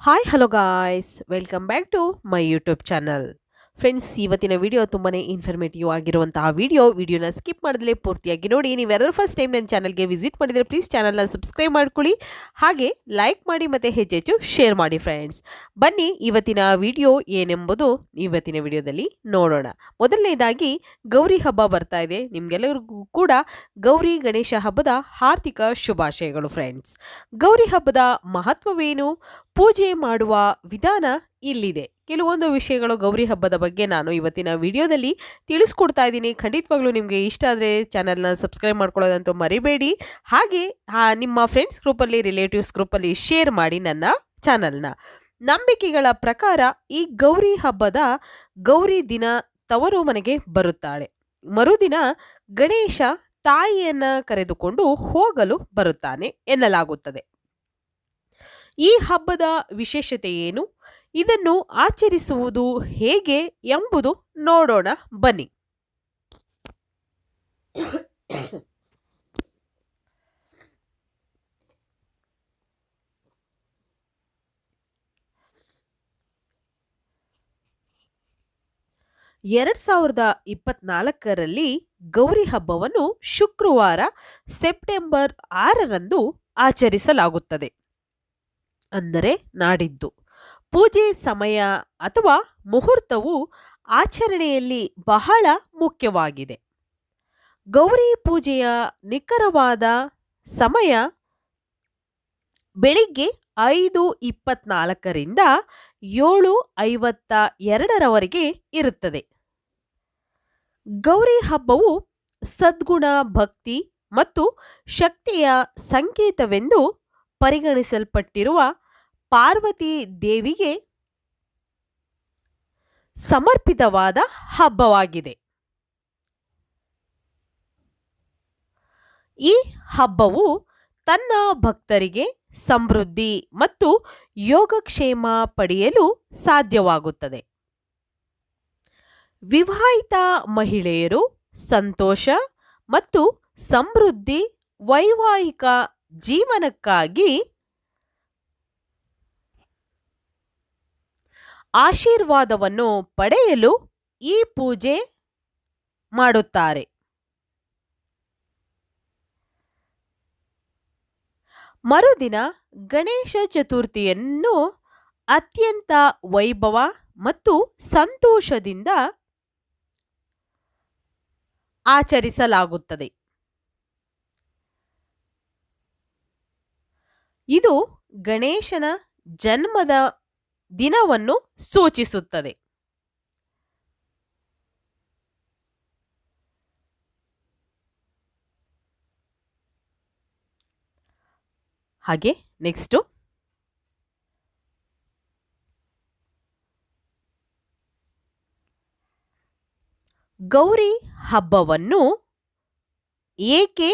Hi, hello guys, welcome back to my YouTube channel. Friends ಇವತ್ತಿನ video ತುಂಬಾ informative ಆಗಿರುವಂತಹ video ವಿಡಿಯೋನ skip ಮಾಡಿದ್ರೆ ಪೂರ್ತಿಯಾಗಿ ನೋಡಿ. ನೀವು ಯಾರಾದರೂ ಫಸ್ಟ್ ಟೈಮ್ ನನ್ನ ಚಾನಲ್ಗೆ ವಿಸಿಟ್ ಮಾಡಿದರೆ ಪ್ಲೀಸ್ ಚಾನಲ್ನ ಸಬ್ಸ್ಕ್ರೈಬ್ ಮಾಡ್ಕೊಳ್ಳಿ. ಹಾಗೆ ಲೈಕ್ ಮಾಡಿ ಮತ್ತು ಹೆಚ್ಚೆಚ್ಚು ಶೇರ್ ಮಾಡಿ ಫ್ರೆಂಡ್ಸ್ ಬನ್ನಿ, ಇವತ್ತಿನ ವಿಡಿಯೋ ಏನೆಂಬುದು ಇವತ್ತಿನ ವಿಡಿಯೋದಲ್ಲಿ ನೋಡೋಣ. ಮೊದಲನೇದಾಗಿ, ಗೌರಿ ಹಬ್ಬ ಬರ್ತಾ ಇದೆ. ನಿಮಗೆಲ್ಲರಿಗೂ ಕೂಡ ಗೌರಿ ಗಣೇಶ ಹಬ್ಬದ ಹಾರ್ದಿಕ ಶುಭಾಶಯಗಳು ಫ್ರೆಂಡ್ಸ್ ಗೌರಿ ಹಬ್ಬದ ಮಹತ್ವವೇನು? ಪೂಜೆ ಮಾಡುವ ವಿಧಾನ ಇಲ್ಲಿದೆ. ಕೆಲವೊಂದು ವಿಷಯಗಳು ಗೌರಿ ಹಬ್ಬದ ಬಗ್ಗೆ ನಾನು ಇವತ್ತಿನ ವಿಡಿಯೋದಲ್ಲಿ ತಿಳಿಸ್ಕೊಡ್ತಾ ಇದ್ದೀನಿ. ಖಂಡಿತವಾಗ್ಲೂ ನಿಮಗೆ ಇಷ್ಟ ಆದರೆ ಚಾನಲ್ನ ಸಬ್ಸ್ಕ್ರೈಬ್ ಮಾಡ್ಕೊಳ್ಳೋದಂತೂ ಮರಿಬೇಡಿ. ಹಾಗೆ ನಿಮ್ಮ ಫ್ರೆಂಡ್ಸ್ ಗ್ರೂಪಲ್ಲಿ, ರಿಲೇಟಿವ್ಸ್ ಗ್ರೂಪಲ್ಲಿ ಶೇರ್ ಮಾಡಿ ನನ್ನ ಚಾನಲ್ನ. ನಂಬಿಕೆಗಳ ಪ್ರಕಾರ ಈ ಗೌರಿ ಹಬ್ಬದ ಗೌರಿ ದಿನ ತವರು ಮನೆಗೆ ಬರುತ್ತಾಳೆ. ಮರುದಿನ ಗಣೇಶ ತಾಯಿಯನ್ನ ಕರೆದುಕೊಂಡು ಹೋಗಲು ಬರುತ್ತಾನೆ ಎನ್ನಲಾಗುತ್ತದೆ. ಈ ಹಬ್ಬದ ವಿಶೇಷತೆ ಏನು? ಇದನ್ನು ಆಚರಿಸುವುದು ಹೇಗೆ ಎಂಬುದು ನೋಡೋಣ, ಬನ್ನಿ. ಎರಡ್ ಸಾವಿರದ ಇಪ್ಪತ್ನಾಲ್ಕರಲ್ಲಿ ಗೌರಿ ಹಬ್ಬವನ್ನು ಶುಕ್ರವಾರ ಸೆಪ್ಟೆಂಬರ್ ಆರರಂದು ಆಚರಿಸಲಾಗುತ್ತದೆ. ಅಂದರೆ ನಾಡಿದ್ದು. ಪೂಜೆ ಸಮಯ ಅಥವಾ ಮುಹೂರ್ತವು ಆಚರಣೆಯಲ್ಲಿ ಬಹಳ ಮುಖ್ಯವಾಗಿದೆ. ಗೌರಿ ಪೂಜೆಯ ನಿಖರವಾದ ಸಮಯ ಬೆಳಿಗ್ಗೆ ಐದು ಇಪ್ಪತ್ನಾಲ್ಕರಿಂದ ಏಳು ಐವತ್ತ ಎರಡರವರೆಗೆ ಇರುತ್ತದೆ. ಗೌರಿ ಹಬ್ಬವು ಸದ್ಗುಣ, ಭಕ್ತಿ ಮತ್ತು ಶಕ್ತಿಯ ಸಂಕೇತವೆಂದು ಪರಿಗಣಿಸಲ್ಪಟ್ಟಿರುವ ಪಾರ್ವತಿ ದೇವಿಗೆ ಸಮರ್ಪಿತವಾದ ಹಬ್ಬವಾಗಿದೆ. ಈ ಹಬ್ಬವು ತನ್ನ ಭಕ್ತರಿಗೆ ಸಮೃದ್ಧಿ ಮತ್ತು ಯೋಗಕ್ಷೇಮ ಪಡೆಯಲು ಸಾಧ್ಯವಾಗುತ್ತದೆ. ವಿವಾಹಿತ ಮಹಿಳೆಯರು ಸಂತೋಷ ಮತ್ತು ಸಮೃದ್ಧಿ ವೈವಾಹಿಕ ಜೀವನಕ್ಕಾಗಿ ಆಶೀರ್ವಾದವನ್ನು ಪಡೆಯಲು ಈ ಪೂಜೆ ಮಾಡುತ್ತಾರೆ. ಮರುದಿನ ಗಣೇಶ ಚತುರ್ಥಿಯನ್ನು ಅತ್ಯಂತ ವೈಭವ ಮತ್ತು ಸಂತೋಷದಿಂದ ಆಚರಿಸಲಾಗುತ್ತದೆ. ಇದು ಗಣೇಶನ ಜನ್ಮದ ದಿನವನ್ನು ಸೂಚಿಸುತ್ತದೆ. ಹಾಗೆ ನೆಕ್ಸ್ಟು. ಗೌರಿ ಹಬ್ಬವನ್ನು ಏಕೆ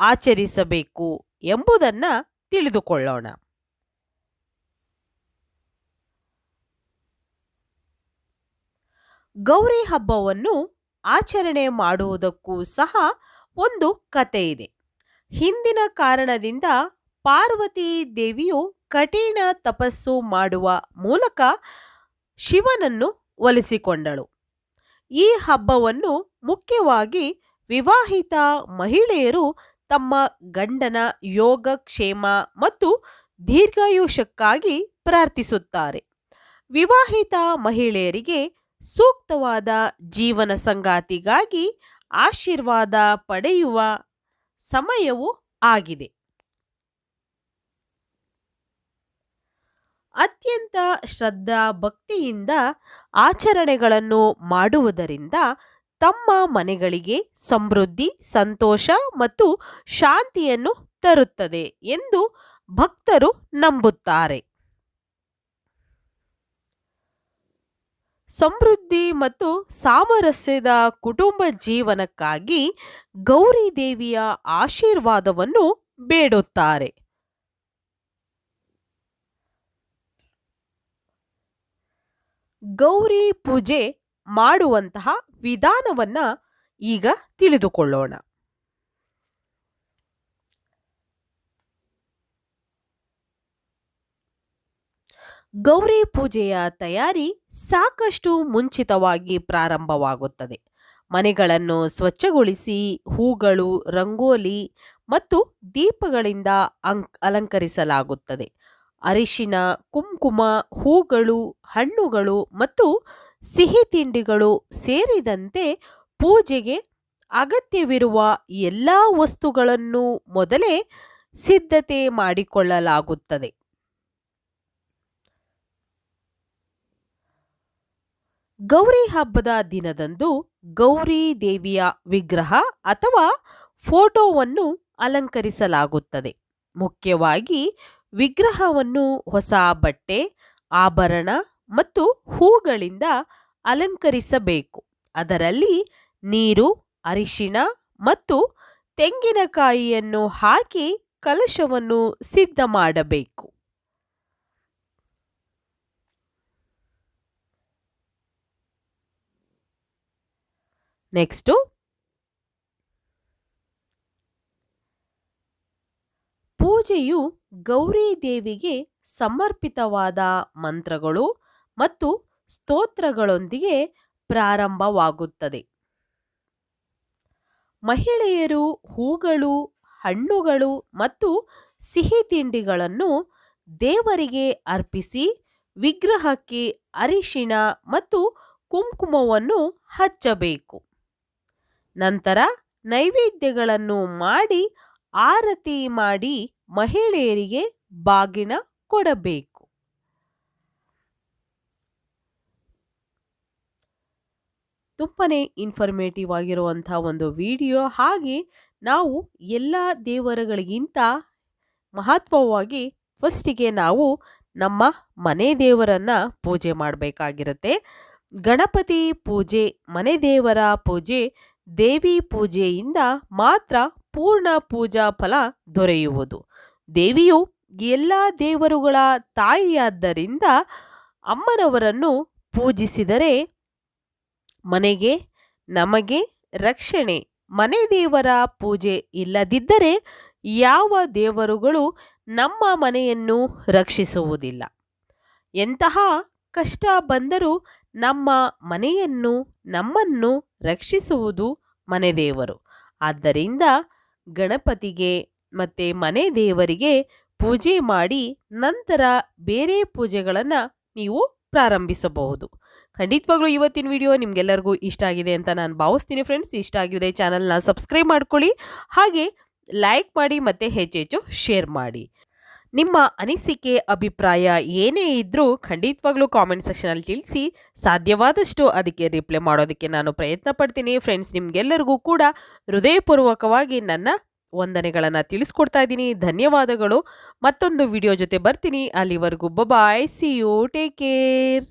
ಆಚರಿಸಬೇಕು ಎಂಬುದನ್ನು ತಿಳಿದುಕೊಳ್ಳೋಣ. ಗೌರಿ ಹಬ್ಬವನ್ನು ಆಚರಣೆ ಮಾಡುವುದಕ್ಕೂ ಸಹ ಒಂದು ಕತೆ ಇದೆ ಹಿಂದಿನ ಕಾರಣದಿಂದ ಪಾರ್ವತಿ ದೇವಿಯು ಕಠಿಣ ತಪಸ್ಸು ಮಾಡುವ ಮೂಲಕ ಶಿವನನ್ನು ಒಲಿಸಿಕೊಂಡಳು. ಈ ಹಬ್ಬವನ್ನು ಮುಖ್ಯವಾಗಿ ವಿವಾಹಿತ ಮಹಿಳೆಯರು ತಮ್ಮ ಗಂಡನ ಯೋಗಕ್ಷೇಮ ಮತ್ತು ದೀರ್ಘಾಯುಷಕ್ಕಾಗಿ ಪ್ರಾರ್ಥಿಸುತ್ತಾರೆ. ವಿವಾಹಿತ ಮಹಿಳೆಯರಿಗೆ ಸೂಕ್ತವಾದ ಜೀವನ ಸಂಗಾತಿಗಾಗಿ ಆಶೀರ್ವಾದ ಪಡೆಯುವ ಸಮಯವೂ ಆಗಿದೆ. ಅತ್ಯಂತ ಶ್ರದ್ಧಾ ಭಕ್ತಿಯಿಂದ ಆಚರಣೆಗಳನ್ನು ಮಾಡುವುದರಿಂದ ತಮ್ಮ ಮನೆಗಳಿಗೆ ಸಮೃದ್ಧಿ, ಸಂತೋಷ ಮತ್ತು ಶಾಂತಿಯನ್ನು ತರುತ್ತದೆ ಎಂದು ಭಕ್ತರು ನಂಬುತ್ತಾರೆ. ಸಮೃದ್ಧಿ ಮತ್ತು ಸಾಮರಸ್ಯದ ಕುಟುಂಬ ಜೀವನಕ್ಕಾಗಿ ಗೌರಿ ದೇವಿಯ ಆಶೀರ್ವಾದವನ್ನು ಬೇಡುತ್ತಾರೆ. ಗೌರಿ ಪೂಜೆ ಮಾಡುವಂತಹ ವಿಧಾನವನ್ನ ಈಗ ತಿಳಿದುಕೊಳ್ಳೋಣ. ಗೌರಿ ಪೂಜೆಯ ತಯಾರಿ ಸಾಕಷ್ಟು ಮುಂಚಿತವಾಗಿ ಪ್ರಾರಂಭವಾಗುತ್ತದೆ. ಮನೆಗಳನ್ನು ಸ್ವಚ್ಛಗೊಳಿಸಿ ಹೂಗಳು, ರಂಗೋಲಿ ಮತ್ತು ದೀಪಗಳಿಂದ ಅಂಕ್, ಅಲಂಕರಿಸಲಾಗುತ್ತದೆ. ಅರಿಶಿನ, ಕುಂಕುಮ, ಹೂಗಳು, ಹಣ್ಣುಗಳು ಮತ್ತು ಸಿಹಿ ತಿಂಡಿಗಳು ಸೇರಿದಂತೆ ಪೂಜೆಗೆ ಅಗತ್ಯವಿರುವ ಎಲ್ಲ ವಸ್ತುಗಳನ್ನು ಮೊದಲೇ ಸಿದ್ಧತೆ ಮಾಡಿಕೊಳ್ಳಲಾಗುತ್ತದೆ. ಗೌರಿ ಹಬ್ಬದ ದಿನದಂದು ಗೌರಿ ದೇವಿಯ ವಿಗ್ರಹ ಅಥವಾ ಫೋಟೋವನ್ನು ಅಲಂಕರಿಸಲಾಗುತ್ತದೆ. ಮುಖ್ಯವಾಗಿ ವಿಗ್ರಹವನ್ನು ಹೊಸ ಬಟ್ಟೆ, ಆಭರಣ ಮತ್ತು ಹೂಗಳಿಂದ ಅಲಂಕರಿಸಬೇಕು. ಅದರಲ್ಲಿ ನೀರು, ಅರಿಶಿಣ ಮತ್ತು ತೆಂಗಿನಕಾಯಿಯನ್ನು ಹಾಕಿ ಕಲಶವನ್ನು ಸಿದ್ಧ ಮಾಡಬೇಕು. ನೆಕ್ಸ್ಟು ಪೂಜೆಯು ಗೌರಿ ದೇವಿಗೆ ಸಮರ್ಪಿತವಾದ ಮಂತ್ರಗಳು ಮತ್ತು ಸ್ತೋತ್ರಗಳೊಂದಿಗೆ ಪ್ರಾರಂಭವಾಗುತ್ತದೆ. ಮಹಿಳೆಯರು ಹೂಗಳು, ಹಣ್ಣುಗಳು ಮತ್ತು ಸಿಹಿ ತಿಂಡಿಗಳನ್ನು ದೇವರಿಗೆ ಅರ್ಪಿಸಿ ವಿಗ್ರಹಕ್ಕೆ ಅರಿಶಿಣ ಮತ್ತು ಕುಂಕುಮವನ್ನು ಹಚ್ಚಬೇಕು. ನಂತರ ನೈವೇದ್ಯಗಳನ್ನು ಮಾಡಿ ಆರತಿ ಮಾಡಿ ಮಹಿಳೆಯರಿಗೆ ಬಾಗಿನ ಕೊಡಬೇಕು. ತುಂಬನೇ ಇನ್ಫಾರ್ಮೇಟಿವ್ ಆಗಿರುವಂಥ ಒಂದು ವಿಡಿಯೋ ಹಾಗೆ ನಾವು ಎಲ್ಲ ದೇವರುಗಳಿಗಿಂತ ಮಹತ್ವವಾಗಿ ಫಸ್ಟಿಗೆ ನಾವು ನಮ್ಮ ಮನೆ ದೇವರನ್ನ ಪೂಜೆ ಮಾಡಬೇಕಾಗಿರುತ್ತೆ. ಗಣಪತಿ ಪೂಜೆ, ಮನೆ ದೇವರ ಪೂಜೆ ದೇವಿ ಪೂಜೆಯಿಂದ ಮಾತ್ರ ಪೂರ್ಣ ಪೂಜಾ ಫಲ ದೊರೆಯುವುದು. ದೇವಿಯು ಎಲ್ಲ ದೇವರುಗಳ ತಾಯಿಯಾದ್ದರಿಂದ ಅಮ್ಮನವರನ್ನು ಪೂಜಿಸಿದರೆ ಮನೆಗೆ, ನಮಗೆ ರಕ್ಷಣೆ, ಮನೆ ದೇವರ ಪೂಜೆ ಇಲ್ಲದಿದ್ದರೆ ಯಾವ ದೇವರುಗಳು ನಮ್ಮ ಮನೆಯನ್ನು ರಕ್ಷಿಸುವುದಿಲ್ಲ. ಎಂತಹ ಕಷ್ಟ ಬಂದರೂ ನಮ್ಮ ಮನೆಯನ್ನು, ನಮ್ಮನ್ನು ರಕ್ಷಿಸುವುದು ಮನೆ ದೇವರು. ಆದ್ದರಿಂದ ಗಣಪತಿಗೆ ಮತ್ತು ಮನೆ ದೇವರಿಗೆ ಪೂಜೆ ಮಾಡಿ ನಂತರ ಬೇರೆ ಪೂಜೆಗಳನ್ನು ನೀವು ಪ್ರಾರಂಭಿಸಬಹುದು. ಖಂಡಿತವಾಗ್ಲೂ ಇವತ್ತಿನ ವಿಡಿಯೋ ನಿಮಗೆಲ್ಲರಿಗೂ ಇಷ್ಟ ಆಗಿದೆ ಅಂತ ನಾನು ಭಾವಿಸ್ತೀನಿ ಫ್ರೆಂಡ್ಸ್. ಇಷ್ಟ ಆಗಿದ್ರೆ ಚಾನಲ್ನ ಸಬ್ಸ್ಕ್ರೈಬ್ ಮಾಡ್ಕೊಳ್ಳಿ. ಹಾಗೆ ಲೈಕ್ ಮಾಡಿ ಮತ್ತು ಹೆಚ್ಚೆಚ್ಚು ಶೇರ್ ಮಾಡಿ. ನಿಮ್ಮ ಅನಿಸಿಕೆ, ಅಭಿಪ್ರಾಯ ಏನೇ ಇದ್ದರೂ ಖಂಡಿತವಾಗ್ಲೂ ಕಾಮೆಂಟ್ ಸೆಕ್ಷನಲ್ಲಿ ತಿಳಿಸಿ. ಸಾಧ್ಯವಾದಷ್ಟು ಅದಕ್ಕೆ ರಿಪ್ಲೈ ಮಾಡೋದಕ್ಕೆ ನಾನು ಪ್ರಯತ್ನ ಪಡ್ತೀನಿ. ಫ್ರೆಂಡ್ಸ್ ನಿಮಗೆಲ್ಲರಿಗೂ ಕೂಡ ಹೃದಯಪೂರ್ವಕವಾಗಿ ನನ್ನ ವಂದನೆಗಳನ್ನು ತಿಳಿಸ್ಕೊಡ್ತಾ ಇದ್ದೀನಿ. ಧನ್ಯವಾದಗಳು. ಮತ್ತೊಂದು ವಿಡಿಯೋ ಜೊತೆ ಬರ್ತೀನಿ. ಅಲ್ಲಿವರೆಗೂ bye see you take care